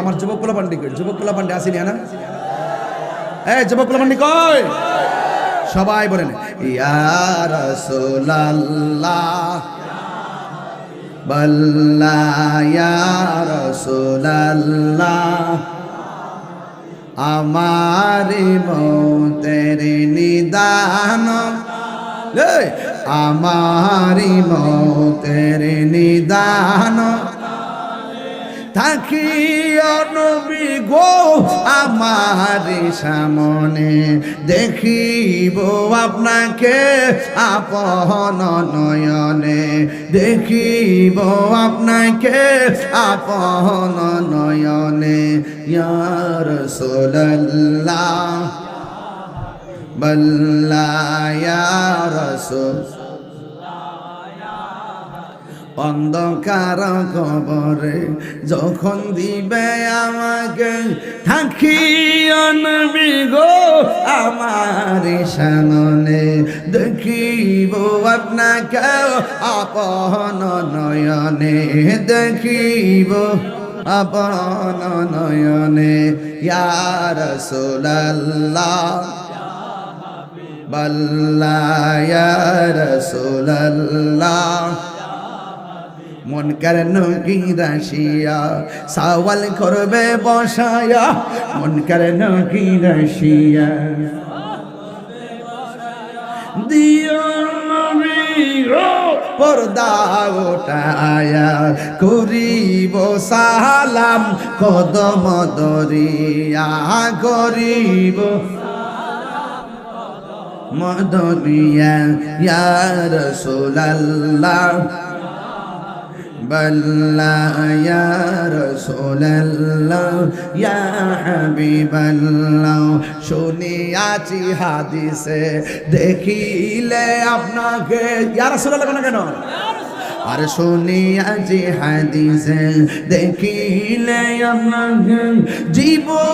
আমার যুবক পোলা পান্ডি কই? যুবক পোলা পান্ডি আসেনি না এই যুবক পোলা পান্ডি কই? সবাই বলেন আমারি নিদান। আমারি মৌতের নিদান। থাকি নবী গো, আমার সামনে দেখিব আপনাকে, আপন নয়নে দেখিব আপনাকে, আপন নয়নে। ইয়ার সোল্লাহ বল্লা ইয়ার সোল অন্ধকার কবরে যখন দিবে আমাকে থাকি অনবি গো আমার সামনে। দেখিব আপনাকে আপন নয়নে, দেখিব আপন নয়নে। ইয়ার সোলাল্লাহ মন কেন কি রাশিয়া, সাওয়াল করবে বসায়া। মন দিও নবী পর্দা ওঠায়া করিব সালাম, কদম দরিয়া করিব। মদনিয়া ইয়া রাসূলুল্লাহ। বল্লা, ইয়া রাসূলুল্লাহ, ইয়া হাবিবাল্লাহ। শুনিয়াছি হাদিসে, দেখিলে আপনাকে, ইয়া রাসূলুল্লাহ কেন কেন? আর শুনিয়াছি হাদিসে, দেখিলে আপনাকে জীবনের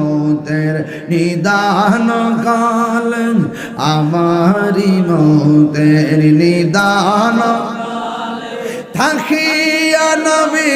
মৌতের নিদান কাল আমারি মৌতের নিদান থাকিয়া নবী